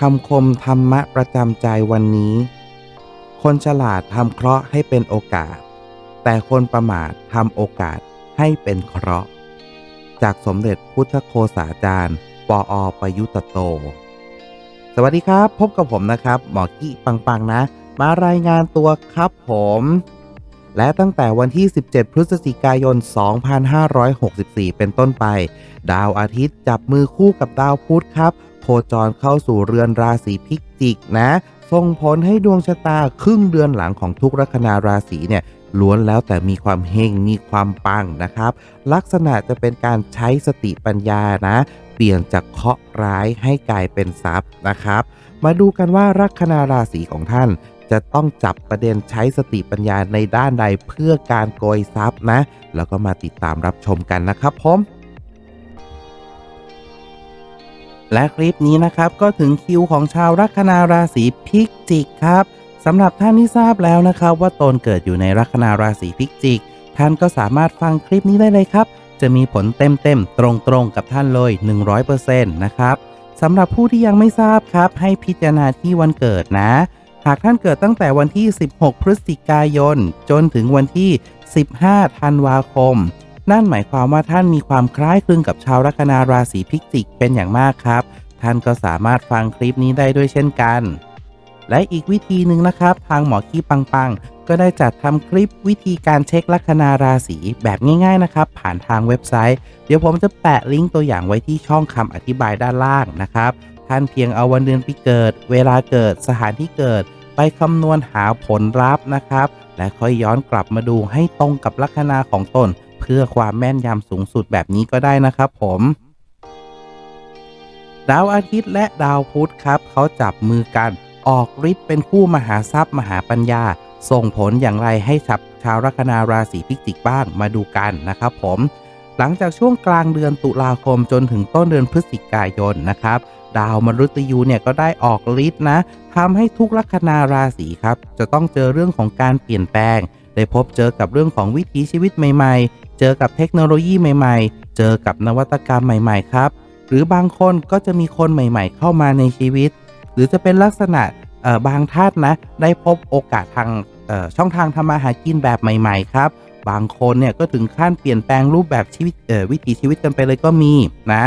คำคมธรรมะประจำใจวันนี้ คนฉลาดทำเคราะห์ให้เป็นโอกาส แต่คนประมาททำโอกาสให้เป็นเคราะห์ จากสมเด็จพุทธโคสาจารย์ ปออประยุตโต สวัสดีครับ พบกับผมนะครับ หมอกี้ปัง ๆ นะ มารายงานตัวครับผม และตั้งแต่วันที่ 17 พฤศจิกายน 2564 เป็นต้นไป ดาวอาทิตย์จับมือคู่กับดาวพุธครับ โคจรเข้าสู่เรือนราศีพิจิกนะ ส่งผลให้ดวงชะตาครึ่งเดือนหลังของทุกลัคนาราศีเนี่ยล้วนแล้วแต่มีความเฮงมีความปังนะครับ ลักษณะจะเป็นการใช้สติปัญญานะ เปลี่ยนจากเคาะร้ายให้กลายเป็นทรัพย์นะครับ มาดูกันว่าลัคนาราศีของท่าน จะต้องจับประเด็นใช้สติปัญญาในด้านใดเพื่อการโกยทรัพย์นะ แล้วก็มาติดตามรับชมกันนะครับผมและคลิปนี้นะครับก็ถึงคิวของชาวลัคนาราศีพิจิกครับสำหรับท่านที่ทราบแล้วนะครับ ว่าตนเกิดอยู่ในลัคนาราศีพิจิก ท่านก็สามารถฟังคลิปนี้ได้เลยครับ จะมีผลเต็มๆ ตรงๆ กับท่านเลย 100%นะครับสำหรับผู้ที่ยังไม่ทราบครับ ให้พิจารณาที่วันเกิดนะ หากท่านเกิดตั้งแต่วันที่ 16 พฤศจิกายน จนถึงวันที่ 15 ธันวาคม นั่นหมายความว่าท่านมีความคล้ายคลึงกับชาวลัคนาราศีพิจิกเป็นอย่างมากครับ ท่านก็สามารถฟังคลิปนี้ได้ด้วยเช่นกัน และอีกวิธีหนึ่งนะครับ ทางหมอขี้ปังๆก็ได้จัดทำคลิปวิธีการเช็คลัคนาราศีแบบง่ายๆนะครับ ผ่านทางเว็บไซต์ เดี๋ยวผมจะแปะลิงก์ตัวอย่างไว้ที่ช่องคำอธิบายด้านล่างนะครับ ท่านเพียงเอาวันเดือนปีเกิด เวลาเกิดสถานที่เกิด ไปคำนวณหาผลลัพธ์นะครับ และค่อยย้อนกลับมาดูให้ตรงกับลัคนาของตน เพื่อความแม่นยำสูงสุดแบบนี้ก็ได้นะครับผมดาวอาทิตย์และดาวพุธครับ เขาจับมือกัน ออกฤทธิ์เป็นคู่มหาทรัพย์มหาปัญญา ส่งผลอย่างไรให้ชับชาวลัคนาราศีพิจิกบ้างมาดูกันนะครับผม หลังจากช่วงกลางเดือนตุลาคมจนถึงต้นเดือนพฤศจิกายนนะครับ ดาวมฤตยูเนี่ยก็ได้ออกฤทธิ์นะทำให้ทุกลัคนาราศีครับ จะต้องเจอเรื่องของการเปลี่ยนแปลง ได้พบเจอกับเรื่องของวิถีชีวิตใหม่ ๆ เจอกับเทคโนโลยีใหม่ ๆ เจอกับนวัตกรรมใหม่ ๆ ครับ หรือบางคนก็จะมีคนใหม่ ๆ เข้ามาในชีวิต หรือจะเป็นลักษณะเออบางท่านนะ ได้พบโอกาสทางช่องทางทำมาหากินแบบใหม่ ๆ ครับ บางคนเนี่ยก็ถึงขั้นเปลี่ยนแปลงรูปแบบชีวิตวิถีชีวิตกันไปเลยก็มีนะ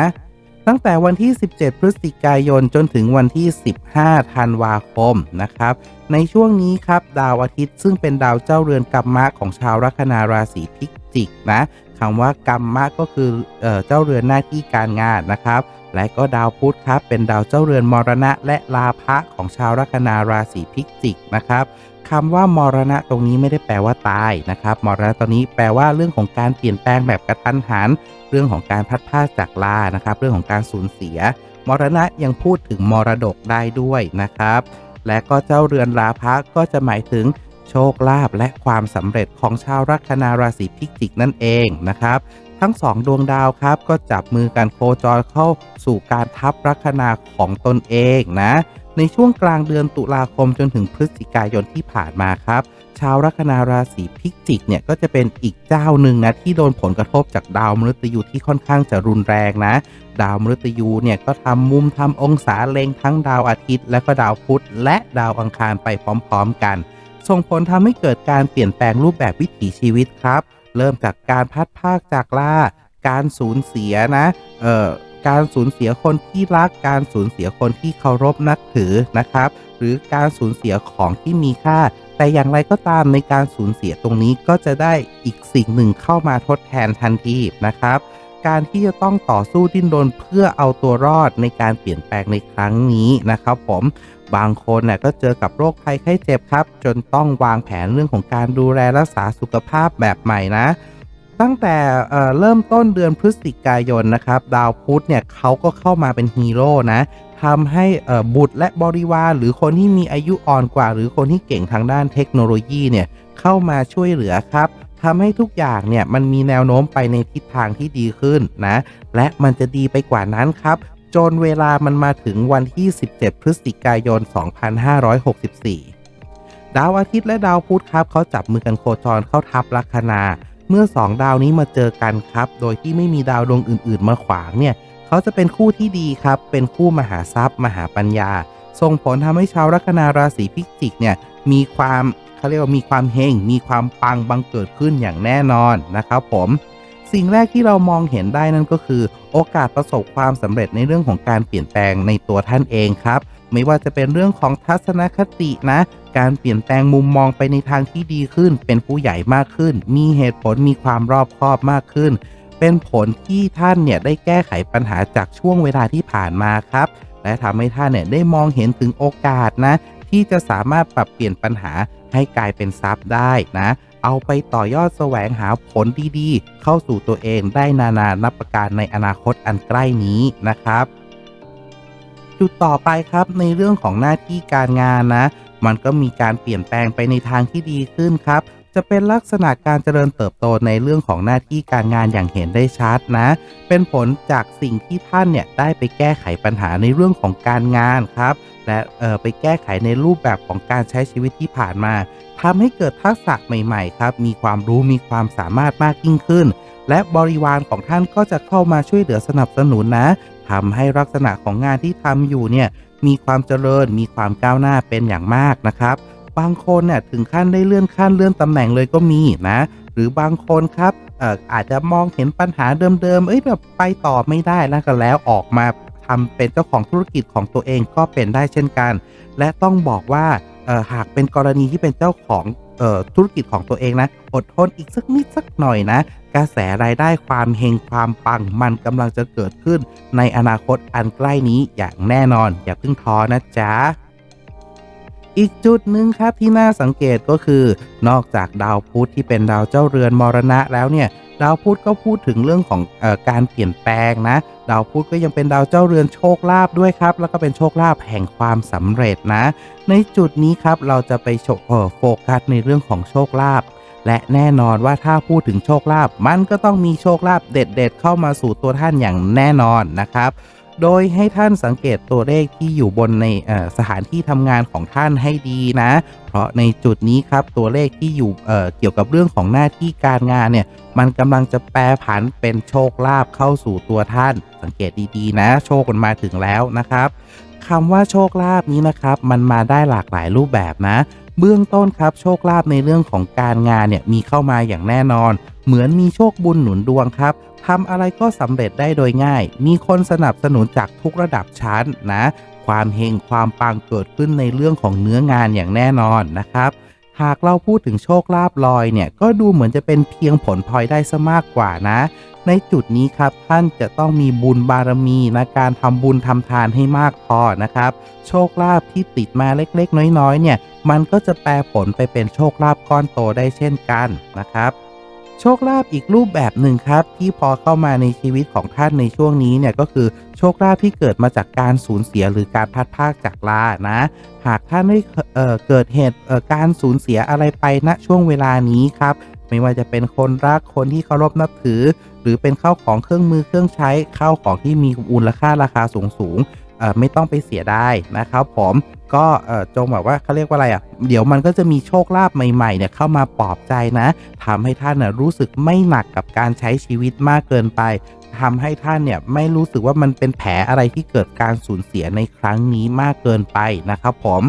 ตั้งแต่วันที่ 17 พฤศจิกายนจนถึงวันที่ 15 ธันวาคมนะครับ ในช่วงนี้ครับดาวอาทิตย์ซึ่งเป็นดาวเจ้าเรือนกรรมะของชาวลัคนาราศีพิจิกนะคำว่ากรรมะก็คือเออเจ้าเรือนหน้าที่การงานนะครับ และก็ดาวพุธครับ เป็นดาวเจ้าเรือนมรณะและลาภะของชาวลัคนาราศีพิจิกนะครับคำว่ามรณะตรงนี้ไม่ได้แปลว่าตายนะครับ มรณะตอนนี้แปลว่าเรื่องของการเปลี่ยนแปลงแบบกระทันหัน เรื่องของการพัดพาจากลานะครับ เรื่องของการสูญเสีย มรณะยังพูดถึงมรดกได้ด้วยนะครับ และก็เจ้าเรือนลาภะก็จะหมายถึงโชคลาภและความสำเร็จของชาวลัคนาราศีพิจิกนั่นเองนะครับ ทั้งสองดวงดาวครับ ก็จับมือกันโคจรเข้าสู่การทับลัคนาของตนเองนะ ในช่วงกลางเดือนตุลาคมจนถึงพฤศจิกายนที่ผ่านมาครับชาวลัคนาราศีพิจิกเนี่ยก็จะเป็นอีกเจ้าหนึ่งนะที่โดนผลกระทบจากดาวมฤตยูที่ค่อนข้างจะรุนแรงนะ ดาวมฤตยูเนี่ยก็ทำมุมทำองศาเล็งทั้งดาวอาทิตย์ และก็ดาวพุธและดาวอังคารไปพร้อมๆกัน ส่งผลทำให้เกิดการเปลี่ยนแปลงรูปแบบวิถีชีวิตครับ เริ่มจากการพัดภาคจากล่าการสูญเสียนะ เอ่อ การสูญเสียคนที่รัก การสูญเสียคนที่เคารพนับถือนะครับ หรือการสูญเสียของที่มีค่า แต่อย่างไรก็ตามในการสูญเสียตรงนี้ก็จะได้อีกสิ่งหนึ่งเข้ามาทดแทนทันทีนะครับ การที่จะต้องต่อสู้ดิ้นรนเพื่อเอาตัวรอดในการเปลี่ยนแปลงในครั้งนี้นะครับผม บางคนน่ะก็เจอกับโรคภัยไข้เจ็บครับ จนต้องวางแผนเรื่องของการดูแลรักษาสุขภาพแบบใหม่นะ ตั้งแต่เริ่มต้นเดือนพฤศจิกายนนะครับ ดาวพุธเนี่ยเขาก็เข้ามาเป็นฮีโร่นะทำให้บุตรและบริวารหรือคนที่มีอายุอ่อนกว่า หรือคนที่เก่งทางด้านเทคโนโลยีเนี่ยเข้ามาช่วยเหลือครับทำให้ทุกอย่างเนี่ยมันมีแนวโน้มไปในทิศทางที่ดีขึ้นนะ และมันจะดีไปกว่านั้นครับ จนเวลามันมาถึงวันที่ 17 พฤศจิกายน 2564 ดาวอาทิตย์และดาวพุธครับ เขาจับมือกันโคจรเข้าทับลัคนา เมื่อ 2 ดาวนี้มาเจอกันครับ โดยที่ไม่มีดาวดวงอื่น ๆ มาขวางเนี่ย เขาจะเป็นคู่ที่ดีครับ เป็นคู่มหาทรัพย์ มหาปัญญา ส่งผลทำให้ชาวลัคนาราศีพิจิกเนี่ย มีความเขาเรียกว่ามีความเฮง มีความปังบังเกิดขึ้นอย่างแน่นอนนะครับผม สิ่งแรกที่เรามองเห็นได้นั่นก็คือ โอกาสประสบความสำเร็จในเรื่องของการเปลี่ยนแปลงในตัวท่านเองครับ ไม่ว่าจะเป็นเรื่องของทัศนคตินะ การเปลี่ยนแปลงมุมมองไปในทางที่ดีขึ้น เป็นผู้ใหญ่มากขึ้น มีเหตุผลมีความรอบคอบมากขึ้น เป็นผลที่ท่านเนี่ยได้แก้ไขปัญหาจากช่วงเวลาที่ผ่านมาครับ และทำให้ท่านเนี่ยได้มองเห็นถึงโอกาสนะ ที่จะสามารถปรับเปลี่ยนปัญหาให้กลายเป็นทรัพย์ได้นะ เอาไปต่อยอดแสวงหาผลดีๆ เข้าสู่ตัวเองได้นานานับประการในอนาคตอันใกล้นี้นะครับ จุดต่อไปครับในเรื่องของหน้าที่การงานนะ มันก็มีการเปลี่ยนแปลงไปในทางที่ดีขึ้นครับจะเป็นลักษณะการเจริญเติบโตในเรื่องของหน้าที่การงานอย่างเห็นได้ชัดนะ เป็นผลจากสิ่งที่ท่านเนี่ยได้ไปแก้ไขปัญหาในเรื่องของการงานครับ และเออไปแก้ไขในรูปแบบของการใช้ชีวิตที่ผ่านมาทำให้เกิดทักษะใหม่ ๆ ครับ มีความรู้มีความสามารถมากยิ่งขึ้น และบริวารของท่านก็จะเข้ามาช่วยเหลือสนับสนุนนะทำให้ลักษณะของงานที่ทำอยู่เนี่ยมีความเจริญมีความก้าวหน้าเป็นอย่างมากนะครับ บางคนเนี่ยถึงขั้นได้เลื่อนขั้นเลื่อนตำแหน่งเลยก็มีนะ หรือบางคนครับเอ่ออาจจะมองเห็นปัญหาเดิมๆ เอ้ยแบบไปต่อไม่ได้แล้วก็แล้วออกมา ทำเป็นเจ้าของธุรกิจของตัวเองก็เป็นได้เช่นกัน และต้องบอกว่าหากเป็นกรณีที่เป็นเจ้าของออธุรกิจของตัวเองนะ อดทนอีกสักนิดสักหน่อยนะ กระแสรายได้ความเฮงความปังมันกำลังจะเกิดขึ้น ในอนาคตอันใกล้นี้อย่างแน่นอน อย่าเพิ่งท้อนะจ๊ะอีกจุดหนึ่งครับที่น่าสังเกตก็คือ นอกจากดาวพุธที่เป็นดาวเจ้าเรือนมรณะแล้วเนี่ย ดาวพุธก็พูดถึงเรื่องของออการเปลี่ยนแปลงนะ ดาวพุธก็ยังเป็นดาวเจ้าเรือนโชคลาภด้วยครับ แล้วก็เป็นโชคลาภแห่งความสำเร็จนะ ในจุดนี้ครับเราจะไปโโฟกัสในเรื่องของโชคลาภและแน่นอนว่าถ้าพูดถึงโชคลาภมันก็ต้องมีโชคลาภเด็ด ๆ เข้ามาสู่ตัวท่านอย่างแน่นอนนะครับ โดยให้ท่านสังเกตตัวเลขที่อยู่บนในสถานที่ทำงานของท่านให้ดีนะ เพราะในจุดนี้ครับตัวเลขที่อยู่เเกี่ยวกับเรื่องของหน้าที่การงานเนี่ยมันกำลังจะแปรผันเป็นโชคลาภเข้าสู่ตัวท่าน สังเกตดีๆ นะ โชคมันมาถึงแล้วนะครับคำว่าโชคลาภนี้นะครับ มันมาได้หลากหลายรูปแบบนะ เบื้องต้นครับโชคลาภในเรื่องของการงานเนี่ยมีเข้ามาอย่างแน่นอน เหมือนมีโชคบุญหนุนดวงครับทำอะไรก็สำเร็จได้โดยง่าย มีคนสนับสนุนจากทุกระดับชั้นนะ ความเฮงความปังเกิดขึ้นในเรื่องของเนื้องานอย่างแน่นอนนะครับหากเราพูดถึงโชคลาภลอยเนี่ยก็ดูเหมือนจะเป็นเพียงผลพลอยได้ซะมากกว่านะ ในจุดนี้ครับท่านจะต้องมีบุญบารมีนะการทำบุญทำทานให้มากพอนะครับ โชคลาภที่ติดมาเล็กๆ น้อยๆ เนี่ย มันก็จะแปลผลไปเป็นโชคลาภก้อนโตได้เช่นกันนะครับ โชคลาภอีกรูปแบบหนึ่งครับ ที่พอเข้ามาในชีวิตของท่านในช่วงนี้เนี่ยก็คือโชคลาภที่เกิดมาจากการสูญเสียหรือการพัดพากจากลานะ หากท่านได้เอ่เกิดเหตุการสูญเสียอะไรไปณช่วงเวลานี้ครับ ไม่ว่าจะเป็นคนรักคนที่เคารพนับถือ หรือเป็นข้าวของเครื่องมือเครื่องใช้ข้าวของที่มีมูลค่าราคาสูงสูงไม่ต้องไปเสียได้นะครับผม ก็จงแบบว่าเขาเรียกว่าอะไรอะ เดี๋ยวมันก็จะมีโชคลาภใหม่ๆเนี่ยเข้ามาปลอบใจนะทำให้ท่านน่ะรู้สึกไม่หนักกับการใช้ชีวิตมากเกินไปทำให้ท่านเนี่ยไม่รู้สึกว่ามันเป็นแผลอะไรที่เกิดการสูญเสียในครั้งนี้มากเกินไปนะครับผม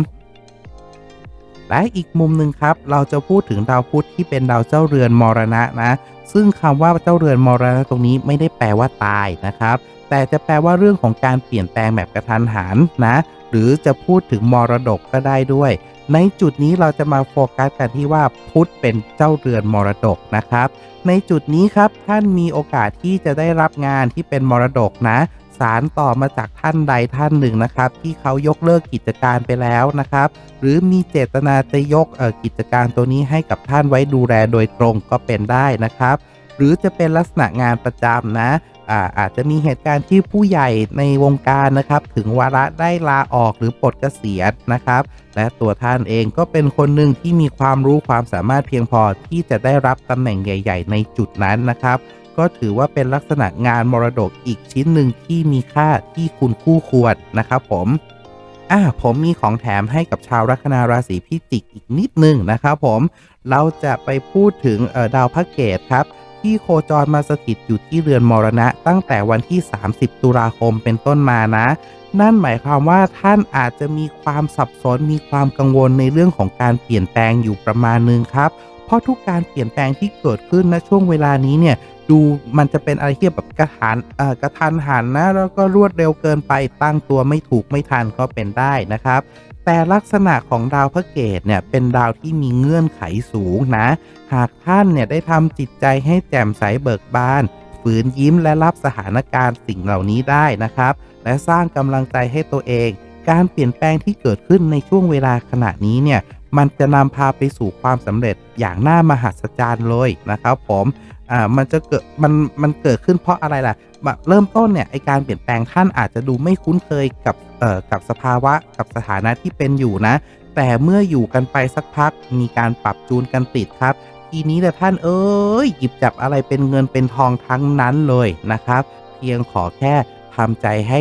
และอีกมุมหนึ่งครับ เราจะพูดถึงดาวพุธที่เป็นดาวเจ้าเรือนมรณะนะ ซึ่งคำว่าเจ้าเรือนมรณะตรงนี้ไม่ได้แปลว่าตายนะครับ แต่จะแปลว่าเรื่องของการเปลี่ยนแปลงแบบกระทันหันนะ หรือจะพูดถึงมรดกก็ได้ด้วย ในจุดนี้เราจะมาโฟกัสกันที่ว่าพุทธเป็นเจ้าเรือนมรดกนะครับ ในจุดนี้ครับท่านมีโอกาสที่จะได้รับงานที่เป็นมรดกนะสารต่อมาจากท่านใดท่านหนึ่งนะครับ ที่เขายกเลิกกิจการไปแล้วนะครับ หรือมีเจตนาจะยกกิจการตัวนี้ให้กับท่านไว้ดูแลโดยตรงก็เป็นได้นะครับ หรือจะเป็นลักษณะงานประจำนะ อาจจะมีเหตุการณ์ที่ผู้ใหญ่ในวงการนะครับ ถึงวาระได้ลาออกหรือปลดเกษียณนะครับ และตัวท่านเองก็เป็นคนหนึ่งที่มีความรู้ความสามารถเพียงพอที่จะได้รับตำแหน่งใหญ่ ๆ ในจุดนั้นนะครับ ก็ถือว่าเป็นลักษณะงานมรดกอีกชิ้นหนึ่งที่มีค่าที่คุณคู่ควรนะครับผมอ่าผมมีของแถมให้กับชาวลัคนาราศีพิจิกอีกนิดนึงนะครับผมเราจะไปพูดถึงดาวพระเกตครับ ที่โคจรมาสถิตอยู่ที่เรือนมรณะ ตั้งแต่วันที่ 30 ตุลาคมเป็นต้นมานะ นั่นหมายความว่าท่านอาจจะมีความสับสนมีความกังวลในเรื่องของการเปลี่ยนแปลงอยู่ประมาณนึงครับ เพราะทุกการเปลี่ยนแปลงที่เกิดขึ้นณช่วงเวลานี้เนี่ยดูมันจะเป็นอะไรที่แบบกระหันกระทันหันนะแล้วก็รวดเร็วเกินไปตั้งตัวไม่ถูกไม่ทันก็เป็นได้นะครับ แต่ลักษณะของดาวพระเกตเนี่ยเป็นดาวที่มีเงื่อนไขสูงนะ หากท่านเนี่ยได้ทำจิตใจให้แจ่มใสเบิกบาน ฝืนยิ้มและรับสถานการณ์สิ่งเหล่านี้ได้นะครับ และสร้างกำลังใจให้ตัวเอง การเปลี่ยนแปลงที่เกิดขึ้นในช่วงเวลาขณะนี้เนี่ยมันจะนำพาไปสู่ความสำเร็จอย่างน่ามหัศจรรย์เลยนะครับผม อ่า มันจะเกิด มัน มันเกิดขึ้นเพราะอะไรล่ะ เริ่มต้นเนี่ยไอการเปลี่ยนแปลงท่านอาจจะดูไม่คุ้นเคยกับเอ่อกับสภาวะกับสถานะที่เป็นอยู่นะ แต่เมื่ออยู่กันไปสักพักมีการปรับจูนกันติดครับ ทีนี้แต่ท่านเอ้ยหยิบจับอะไรเป็นเงินเป็นทองทั้งนั้นเลยนะครับ เพียงขอแค่ทำใจให้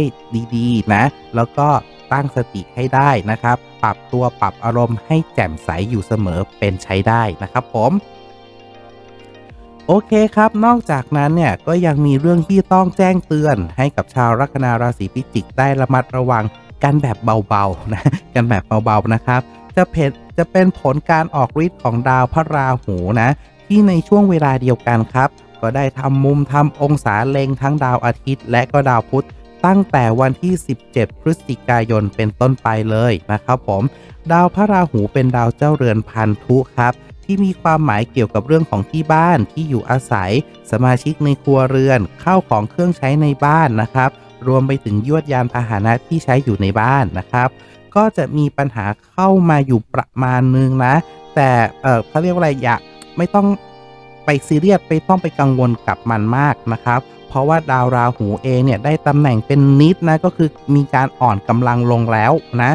ดีๆนะ แล้วก็ตั้งสติให้ได้นะครับ ปรับตัวปรับอารมณ์ให้แจ่มใสอยู่เสมอเป็นใช้ได้นะครับผม โอเคครับ นอกจากนั้นเนี่ยก็ยังมีเรื่องที่ต้องแจ้งเตือน ให้กับชาวลัคนาราศีพิจิกได้ระมัดระวังกันแบบเบาๆนะกันแบบเบาๆนะครับ จะเพนจะเป็นผลการออกฤทธิ์ของดาวพระราหูนะ ที่ในช่วงเวลาเดียวกันครับ ก็ได้ทำมุมทำองศาเล็งทั้งดาวอาทิตย์ และก็ดาวพุธตั้งแต่วันที่ 17 พฤศจิกายนเป็นต้นไปเลยนะครับผม ดาวพระราหูเป็นดาวเจ้าเรือนพันธุครับ ที่มีความหมายเกี่ยวกับเรื่องของที่บ้านที่อยู่อาศัย สมาชิกในครัวเรือนเข้าของเครื่องใช้ในบ้านนะครับ รวมไปถึงยวดยานพาหนะที่ใช้อยู่ในบ้านนะครับ ก็จะมีปัญหาเข้ามาอยู่ประมาณนึงนะ แต่เออเขาเรียกว่าอะไรอย่าไม่ต้องไปซีเรียสไปต้องไปกังวลกับมันมากนะครับเพราะว่าดาวราหูเองเนี่ยได้ตำแหน่งเป็นนิดนะก็คือมีการอ่อนกำลังลงแล้วนะ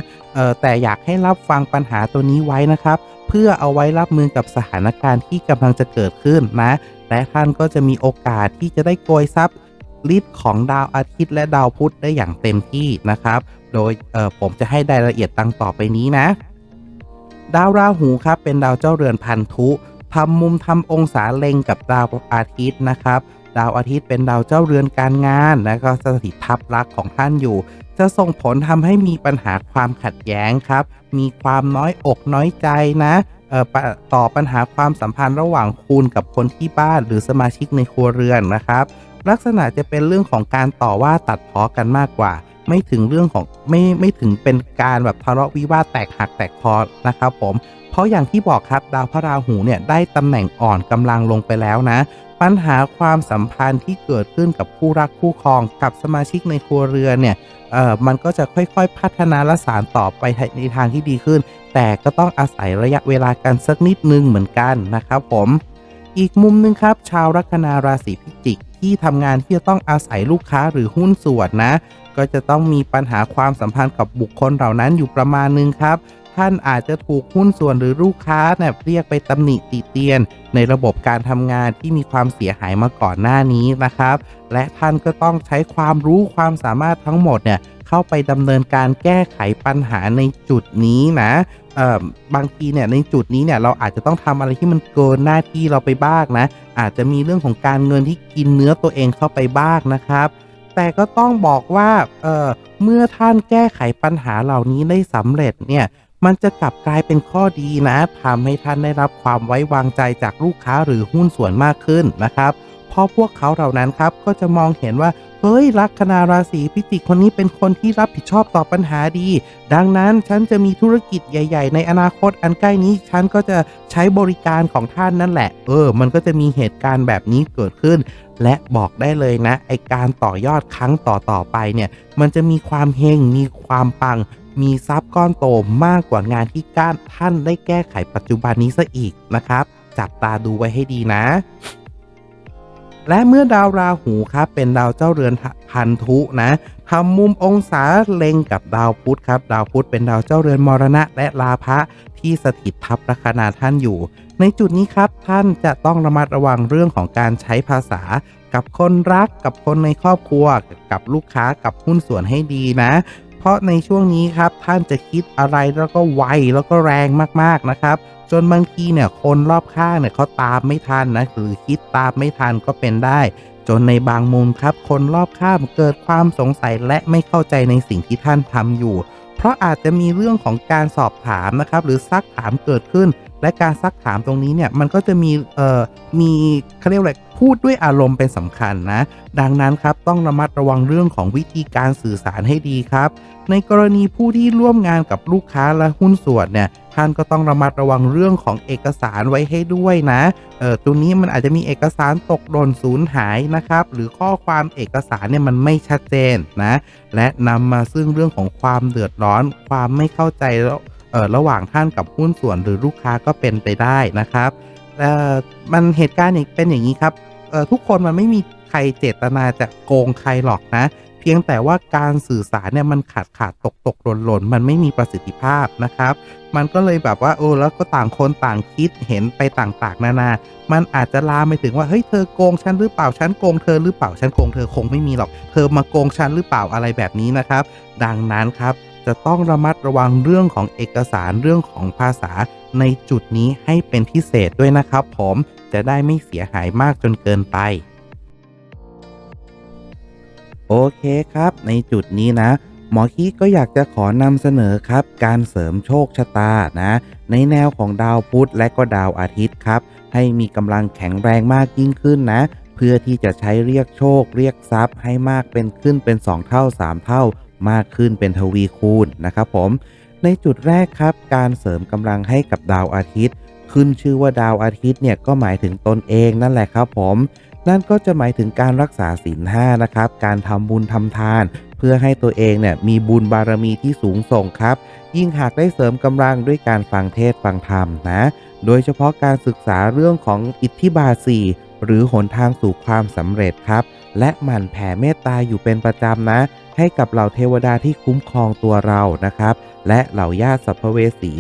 แต่อยากให้รับฟังปัญหาตัวนี้ไว้นะครับเพื่อเอาไว้รับมือกับสถานการณ์ที่กำลังจะเกิดขึ้นนะ และท่านก็จะมีโอกาสที่จะได้โกยทรัพย์ฤทธิ์ของดาวอาทิตย์และดาวพุธได้อย่างเต็มที่นะครับ โดยผมจะให้รายละเอียดดังต่อไปนี้นะ ดาวราหูครับเป็นดาวเจ้าเรือนพันธุทำมุมทำองศาเล็งกับดาวอาทิตย์นะครับ ดาวอาทิตย์เป็นดาวเจ้าเรือนการงาน และก็สถิตทับรักของท่านอยู่ จะส่งผลทำให้มีปัญหาความขัดแย้งครับ มีความน้อยอกน้อยใจนะเอ่อปะต่อปัญหาความสัมพันธ์ระหว่างคุณกับคนที่บ้านหรือสมาชิกในครัวเรือนนะครับ ลักษณะจะเป็นเรื่องของการต่อว่าตัดพ้อกันมากกว่า ไม่ถึงเรื่องของไม่ไม่ถึงเป็นการแบบทะเลาะวิวาทแตกหักแตกคอนะครับผมเพราะอย่างที่บอกครับดาวพระราหูเนี่ยได้ตำแหน่งอ่อนกำลังลงไปแล้วนะ ปัญหาความสัมพันธ์ที่เกิดขึ้นกับคู่รักคู่ครองกับสมาชิกในครัวเรือนเนี่ยเอ่อมันก็จะค่อยๆ พัฒนาและสานต่อไปในทางที่ดีขึ้น แต่ก็ต้องอาศัยระยะเวลากันสักนิดนึงเหมือนกันนะครับผมอีกมุมหนึงครับ ชาวลัคนาราศีพิจิกที่ทำงานที่จะต้องอาศัยลูกค้าหรือหุ้นส่วนนะ ก็จะต้องมีปัญหาความสัมพันธ์กับบุคคลเหล่านั้นอยู่ประมาณนึงครับ ท่านอาจจะถูกหุ้นส่วนหรือลูกค้าเนี่ยเรียกไปตำหนิติเตียน ในระบบการทำงานที่มีความเสียหายมาก่อนหน้านี้นะครับ และท่านก็ต้องใช้ความรู้ความสามารถทั้งหมดเนี่ยเข้าไปดำเนินการแก้ไขปัญหาในจุดนี้นะเอ่อบางทีเนี่ยในจุดนี้เนี่ยเราอาจจะต้องทำอะไรที่มันเกินหน้าที่เราไปบ้างนะ อาจจะมีเรื่องของการเงินที่กินเนื้อตัวเองเข้าไปบ้างนะครับ แต่ก็ต้องบอกว่าเออเมื่อท่านแก้ไขปัญหาเหล่านี้ได้สำเร็จเนี่ยมันจะกลับกลายเป็นข้อดีนะทำให้ท่านได้รับความไว้วางใจจากลูกค้าหรือหุ้นส่วนมากขึ้นนะครับ เพราะพวกเขาเหล่านั้นครับก็จะมองเห็นว่าเฮ้ยลัคนาราศีพิจิกคนนี้เป็นคนที่รับผิดชอบต่อปัญหาดี ดังนั้นฉันจะมีธุรกิจใหญ่ ๆ ในอนาคตอันใกล้นี้ ฉันก็จะใช้บริการของท่านนั่นแหละ เออ มันก็จะมีเหตุการณ์แบบนี้เกิดขึ้น และบอกได้เลยนะ ไอการต่อยอดครั้งต่อๆไปเนี่ย มันจะมีความเฮง มีความปัง มีทรัพย์ก้อนโตมากกว่างานที่ก้านท่านได้แก้ไขปัจจุบันนี้ซะอีกนะครับ จับตาดูไว้ให้ดีนะ และเมื่อดาวราหูครับเป็นดาวเจ้าเรือนพันธุนะทำมุมองศาเล็งกับดาวพุธครับ ดาวพุธเป็นดาวเจ้าเรือนมรณะและลาภะ ที่สถิตทับลัคนาท่านอยู่ ในจุดนี้ครับท่านจะต้องระมัดระวังเรื่องของการใช้ภาษา กับคนรักกับคนในครอบครัว กับลูกค้ากับหุ้นส่วนให้ดีนะ เพราะในช่วงนี้ครับท่านจะคิดอะไรแล้วก็ไวแล้วก็แรงมากๆนะครับจนบางทีเนี่ยคนรอบข้างเนี่ยเขาตามไม่ทันนะหรือคิดตามไม่ทันก็เป็นได้ จนในบางมุมครับ คนรอบข้ามเกิดความสงสัยและไม่เข้าใจในสิ่งที่ท่านทำอยู่ ราะอาจจะมีเรื่องของการสอบถามนะครับ หรือซักถามเกิดขึ้น และการซักถามตรงนี้เนี่ยมันก็จะมีเอ่อมีเขาเรียกอะไร พูดด้วยอารมณ์เป็นสำคัญนะ ดังนั้นครับต้องระมัดระวังเรื่องของวิธีการสื่อสารให้ดีครับ ในกรณีผู้ที่ร่วมงานกับลูกค้าและหุ้นส่วนเนี่ยท่านก็ต้องระมัดระวังเรื่องของเอกสารไว้ให้ด้วยนะ เออตรงนี้มันอาจจะมีเอกสารตกหล่นสูญหายนะครับ หรือข้อความเอกสารเนี่ยมันไม่ชัดเจนนะ และนำมาซึ่งเรื่องของความเดือดร้อน ความไม่เข้าใจระหว่างท่านกับหุ้นส่วนหรือลูกค้าก็เป็นไปได้นะครับ เอ่อมันเหตุการณ์เป็นอย่างนี้ครับเอ่อทุกคนมันไม่มีใครเจตนาจะโกงใครหรอกนะ เพียงแต่ว่าการสื่อสารเนี่ยมันขาดขาดตกตกหล่นหล่นมันไม่มีประสิทธิภาพนะครับ มันก็เลยแบบว่าโอ้แล้วก็ต่างคนต่างคิดเห็นไปต่างๆ นานา มันอาจจะลามไปถึงว่าเฮ้ยเธอโกงฉันหรือเปล่าฉันโกงเธอหรือเปล่าฉันโกงเธอคงไม่มีหรอก เธอมาโกงฉันหรือเปล่าอะไรแบบนี้นะครับ ดังนั้นครับจะต้องระมัดระวังเรื่องของเอกสารเรื่องของภาษา ในจุดนี้ให้เป็นพิเศษด้วยนะครับผมจะได้ไม่เสียหายมากจนเกินไป โอเคครับ ในจุดนี้นะ หมอคีก็อยากจะขอนำเสนอครับ การเสริมโชคชะตานะ ในแนวของดาวพุธและก็ดาวอาทิตย์ครับ ให้มีกำลังแข็งแรงมากยิ่งขึ้นนะ เพื่อที่จะใช้เรียกโชค เรียกทรัพย์ ให้มากเป็นขึ้นเป็น 2 เท่า 3 เท่ามากขึ้นเป็นทวีคูณนะครับผม ในจุดแรกครับการเสริมกำลังให้กับดาวอาทิตย์ ขึ้นชื่อว่าดาวอาทิตย์เนี่ยก็หมายถึงตนเองนั่นแหละครับผม นั่นก็จะหมายถึงการรักษาศีลห้านะครับ การทำบุญทำทาน เพื่อให้ตัวเองเนี่ยมีบุญบารมีที่สูงส่งครับ ยิ่งหากได้เสริมกำลังด้วยการฟังเทศฟังธรรมนะ โดยเฉพาะการศึกษาเรื่องของอิทธิบาสีหรือหนทางสู่ความสำเร็จครับ และหมั่นแผ่เมตตาอยู่เป็นประจำนะ ให้กับเหล่าเทวดาที่คุ้มครองตัวเรานะครับ และเหล่าญาติสัพเพเวสี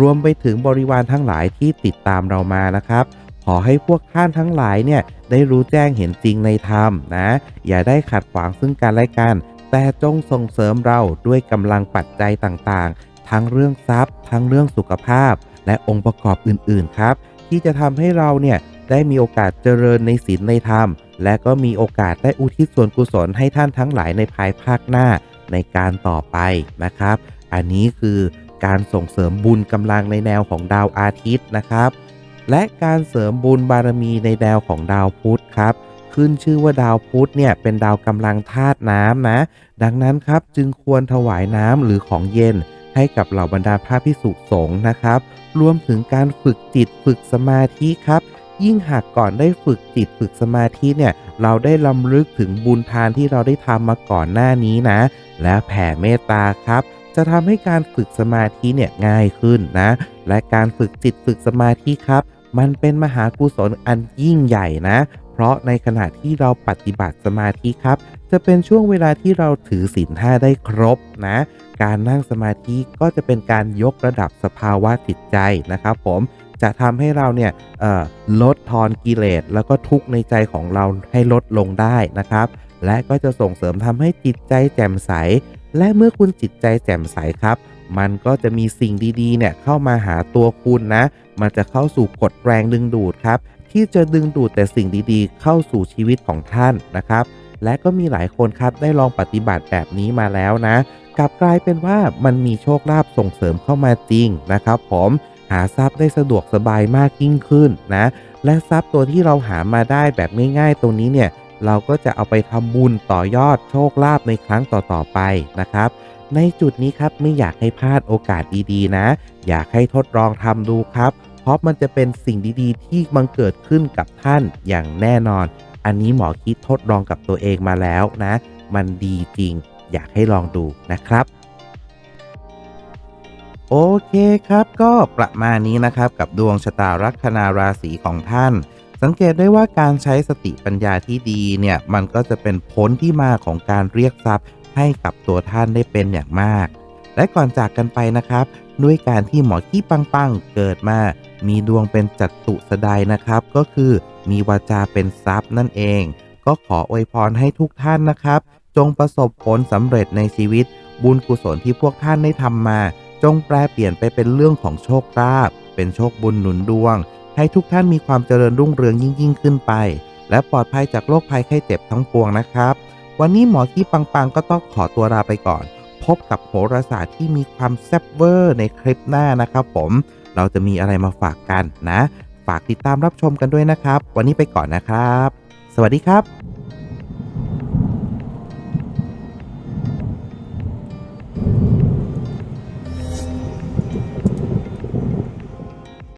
รวมไปถึงบริวารทั้งหลายที่ติดตามเรามานะครับ ขอให้พวกท่านทั้งหลายเนี่ยได้รู้แจ้งเห็นจริงในธรรมนะ อย่าได้ขัดขวางซึ่งกันและกัน แต่จงส่งเสริมเราด้วยกำลังปัจจัยต่างๆ ทั้งเรื่องทรัพย์ ทั้งเรื่องสุขภาพ และองค์ประกอบอื่นๆครับ ที่จะทำให้เราเนี่ยได้มีโอกาสเจริญในศีลในธรรม และก็มีโอกาสได้อุทิศส่วนกุศลให้ท่านทั้งหลายในภายภาคหน้าในการต่อไปนะครับ อันนี้คือการส่งเสริมบุญกำลังในแนวของดาวอาทิตย์นะครับ และการเสริมบุญบารมีในแนวของดาวพุธครับ ขึ้นชื่อว่าดาวพุธเนี่ยเป็นดาวกำลังธาตุน้ำนะ ดังนั้นครับจึงควรถวายน้ำหรือของเย็นให้กับเหล่าบรรดาพระพิสุสงฆ์นะครับ รวมถึงการฝึกจิตฝึกสมาธิครับ ยิ่งหากก่อนได้ฝึกจิตฝึกสมาธิเนี่ย เราได้ลำลึกถึงบุญทานที่เราได้ทำมาก่อนหน้านี้นะ และแผ่เมตตาครับ จะทำให้การฝึกสมาธิเนี่ยง่ายขึ้นนะ และการฝึกจิตฝึกสมาธิครับ มันเป็นมหากุศลอันยิ่งใหญ่นะ เพราะในขณะที่เราปฏิบัติสมาธิครับ จะเป็นช่วงเวลาที่เราถือศีลห้าได้ครบนะ การนั่งสมาธิก็จะเป็นการยกระดับสภาวะจิตใจนะครับ ผมจะทำให้เราเนี่ยลดทอนกิเลสแล้วก็ทุกข์ในใจของเราให้ลดลงได้นะครับ และก็จะส่งเสริมทำให้จิตใจแจ่มใส และเมื่อคุณจิตใจแจ่มใสครับ มันก็จะมีสิ่งดีๆเนี่ยเข้ามาหาตัวคุณนะ มันจะเข้าสู่กฎแรงดึงดูดครับ ที่จะดึงดูดแต่สิ่งดีๆ เข้าสู่ชีวิตของท่านนะครับ และก็มีหลายคนครับได้ลองปฏิบัติแบบนี้มาแล้วนะ กลับกลายเป็นว่ามันมีโชคลาภส่งเสริมเข้ามาจริงนะครับ ผมหาทรัพย์ได้สะดวกสบายมากยิ่งขึ้นนะ และทรัพย์ตัวที่เราหามาได้แบบง่ายๆตรงนี้เนี่ย เราก็จะเอาไปทำบุญต่อยอดโชคลาภในครั้งต่อๆไปนะครับ ในจุดนี้ครับไม่อยากให้พลาดโอกาสดีๆนะ อยากให้ทดลองทำดูครับ เพราะมันจะเป็นสิ่งดีๆ ที่มันเกิดขึ้นกับท่านอย่างแน่นอน อันนี้หมอคิดทดลองกับตัวเองมาแล้วนะ มันดีจริง อยากให้ลองดูนะครับโอเคครับก็ประมาณนี้นะครับกับดวงชะตาลัคนาราศีของท่าน สังเกตได้ว่าการใช้สติปัญญาที่ดีเนี่ยมันก็จะเป็นผลที่มาของการเรียกทรัพย์ ให้กับตัวท่านได้เป็นอย่างมาก และก่อนจากกันไปนะครับ ด้วยการที่หมอขี้ปังๆเกิดมา มีดวงเป็นจัตุสดายนะครับ ก็คือมีวาจาเป็นทรัพย์นั่นเอง ก็ขออวยพรให้ทุกท่านนะครับ จงประสบผลสำเร็จในชีวิต บุญกุศลที่พวกท่านได้ทำมา จงแปลเปลี่ยนไปเป็นเรื่องของโชคลาภเป็นโชคบุญหนุนดวง ให้ทุกท่านมีความเจริญรุ่งเรืองยิ่งยิ่งขึ้นไป และปลอดภัยจากโรคภัยไข้เจ็บทั้งปวงนะครับ วันนี้หมอกี้ปังๆก็ต้องขอตัวลาไปก่อน พบกับโหราศาสตร์ที่มีความแซ่บเวอร์ในคลิปหน้านะครับผม เราจะมีอะไรมาฝากกันนะ ฝากติดตามรับชมกันด้วยนะครับ วันนี้ไปก่อนนะครับ สวัสดีครับ